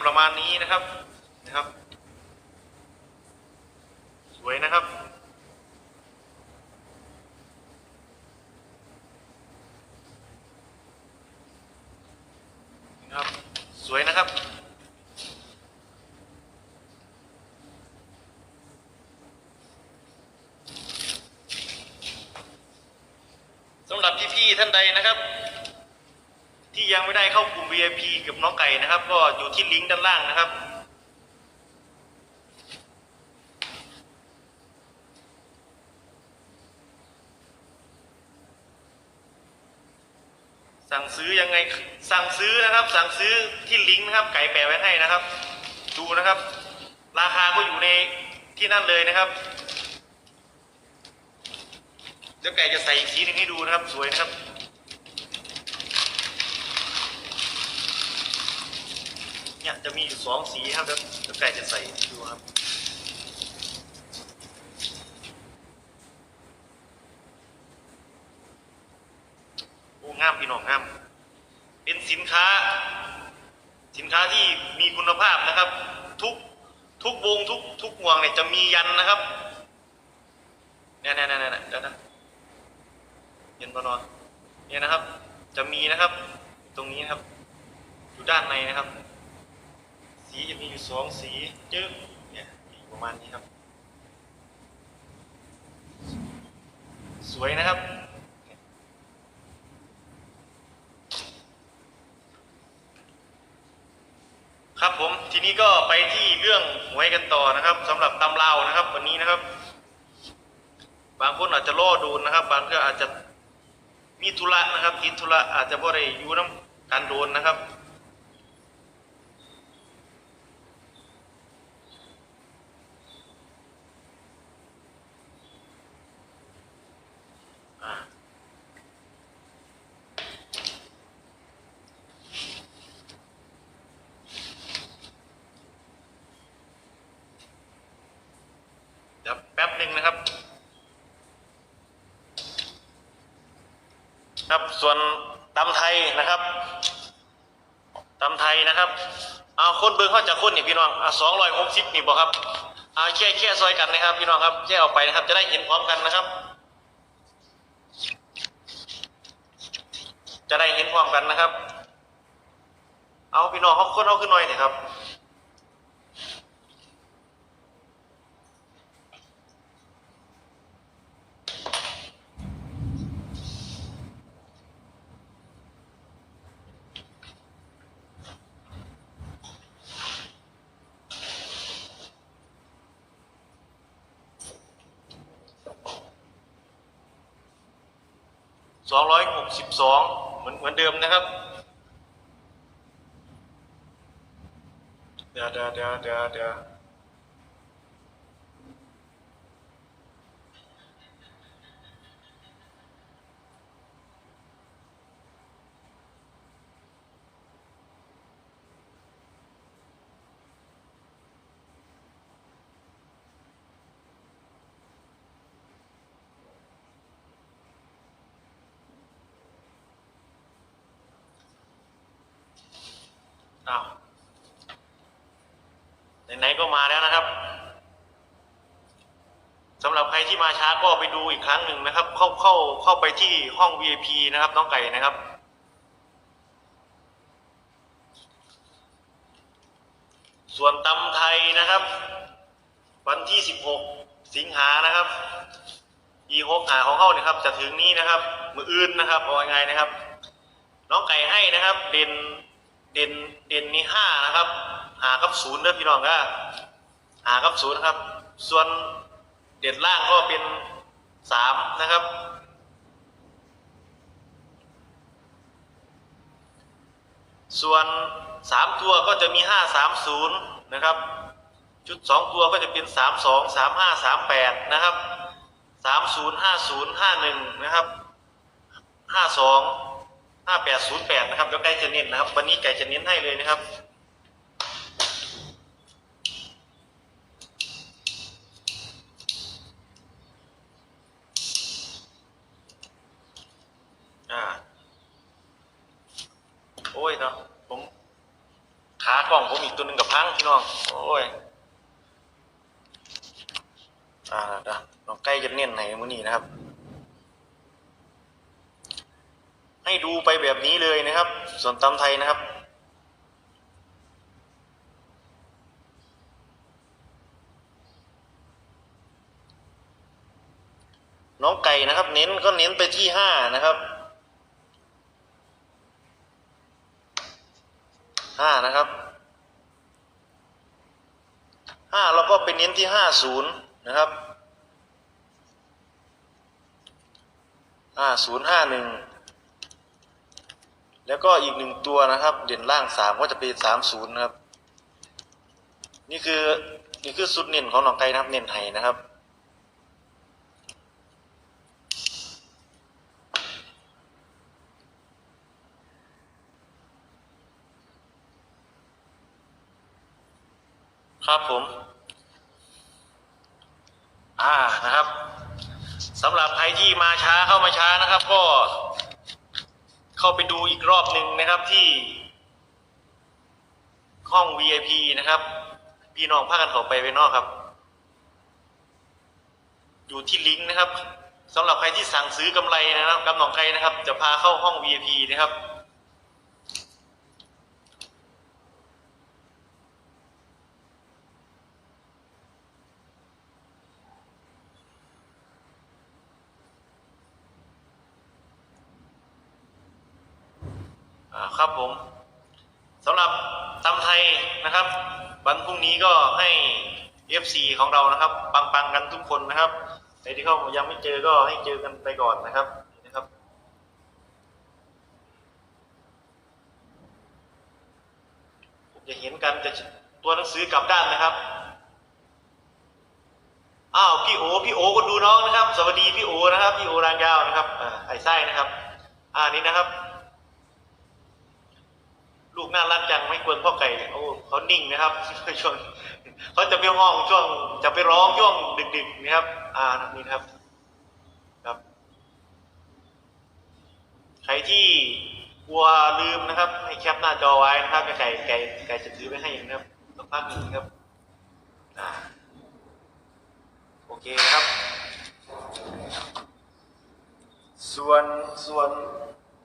ประมาณนี้นะครับนะครับ สวยนะครับนะครับ สวยนะครับสำหรับพี่ๆท่านใดนะครับ ที่ยังไม่ได้เข้ากลุ่ม VIP กับน้องไก่นะครับ ก็อยู่ที่ลิงก์ด้านล่างนะครับ สั่งซื้อยังไงสั่งซื้อนะครับ สั่งซื้อที่ลิงก์นะครับ ไก่แปะไว้ให้นะครับ ดูนะครับ ราคาก็อยู่ในที่นั่นเลยนะครับเดี๋ยวไก่จะใส่อีกสีหนึ่งให้ดูนะครับ สวยนะครับ เนี่ยจะมีอยู่สองสีครับเดี๋ยวเดี๋ยวไก่จะใส่ดูครับโอ้งามพี่น้องงาม เป็นสินค้า สินค้าที่มีคุณภาพนะครับ ทุกทุกวงทุกทุกห่วงเนี่ยจะมียันนะครับเนี่ยเนี่ยเนี่ยเนี่ยเดี๋ยวนะเห็นปนอนเนี่ยนะครับ จะมีนะครับ ตรงนี้นะครับ อยู่ด้านในนะครับ สีจะมีอยู่สองสีจึ๊กเนี่ยประมาณนี้ครับ สวยนะครับครับผมทีนี้ก็ไปที่เรื่องหวยกันต่อนะครับสำหรับตำราวนะครับ วันนี้นะครับ บางคนอาจจะล่อดนนะครับ บางก็อาจจะมีธุระนะครับติดธุระอาจจะบ่ได้อยู่น้ำการโดนนะครับ เดี๋ยวแป๊บหนึ่งนะครับ ครับส่วนตำไทยนะครับตำไทยนะครับเอาคนเบิ่งเขาจากคนนี่พี่น้องอะสองร้อยหกสิบนี่บอกครับเอาแค่แค่ซอยกันนะครับ พี่น้องครับแค่ออกไปนะครับ จะได้เห็นพร้อมกันนะครับ จะได้เห็นพร้อมกันนะครับ เอาพี่น้องเขาคนเอาขึ้นหน่อยสิครับ สองร้อยหกสิบสองเหมือนเหมือนเดิมนะครับ เดี๋ยวเดี๋ยวเดี๋ยวเดี๋ยว อ้าวไหนๆก็มาแล้วนะครับสำหรับใครที่มาช้าก็ไปดูอีกครั้งหนึ่งนะครับ เข้าเข้าเข้าไปที่ห้อง VIP นะครับ น้องไก่นะครับ ส่วนตำไทยนะครับ วันที่ 16 สิงหานะครับอีหกหาของเขาเนี่ยครับ จะถึงนี้นะครับ มืออื่นนะครับเอาไงายนะครับ น้องไก่ให้นะครับ เด่นเด่นเด่นนี่ห้านะครับ หากับศูนย์เด้อพี่น้องก็หากับศูนย์นะครับ ส่วนเด่นล่างก็เป็นสามนะครับ ส่วนสามตัวก็จะมีห้าสามศูนย์นะครับ ชุดสองตัวก็จะเป็นสามสองสามห้าสามแปดนะครับสามศูนย์ห้าศูนย์ห้าหนึ่งนะครับห้าสอง ห้าแปดศูนย์แปดนะครับเดี๋ยวไก่จะเน้นนะครับ วันนี้ไก่จะเน้นให้เลยนะครับอ่าโอ้ยเนาะผมขากล่องผมอีกตัวหนึ่งกับพังพี่น้อง โอ้ย อ่าเดี๋ยวน้องใกล้จะเน้นไหนมื้อนี้นะครับ ให้ดูไปแบบนี้เลยนะครับ ส่วนตำไทยนะครับ น้องไก่นะครับ เน้นก็เน้นไปที่ห้านะครับห้านะครับห้าแล้วก็ไปเน้นที่ห้าศูนย์นะครับห้าศูนย์ห้าหนึ่ง แล้วก็อีกหนึ่งตัวนะครับ เด่นล่างสามก็จะเป็นสามศูนย์นะครับ นี่คือนี่คือสุดเน้นของหนองไก่นะครับ เน้นไห้นะครับ ครับผม อ่านะครับสำหรับใครที่มาช้าเข้ามาช้านะครับ ก็ เข้าไปดูอีกรอบหนึ่งนะครับที่ ห้อง VIP นะครับ พี่น้องพากันเข้าไปไปนอกครับ อยู่ที่ลิงก์นะครับสำหรับใครที่สั่งซื้อกำไรนะครับกำหนองไกลนะครับ จะพาเข้าห้อง VIP นะครับ อ่า ครับผมสำหรับตำไทยนะครับ วันพรุ่งนี้ก็ให้ FC ของเรานะครับ ปังๆกันทุกคนนะครับใครที่เขายังไม่เจอก็ให้เจอกันไปก่อนนะครับนะครับ จะเห็นกันจะตัวหนังสือกลับด้านนะครับอ้าวพี่โอพี่โอก็ดูน้องนะครับ สวัสดีพี่โอนะครับพี่โอรางยาวนะครับอ่าไอ้ไส้นะครับ อ่านี่นะครับ น่ารักจังไม่กวนพ่อไก่โอ้เขานิ่งนะครับช่วงเขาจะไปห้องช่วงจะไปร้องช่วงดึกๆนะครับ อ่านี่ครับครับ ใครที่กลัวลืมนะครับ ให้แคปหน้าจอไว้นะครับไก่ไก่ไก่จะถือไว้ให้นะครับสักพักหนึ่งครับอ่าโอเคครับ ส่วนส่วน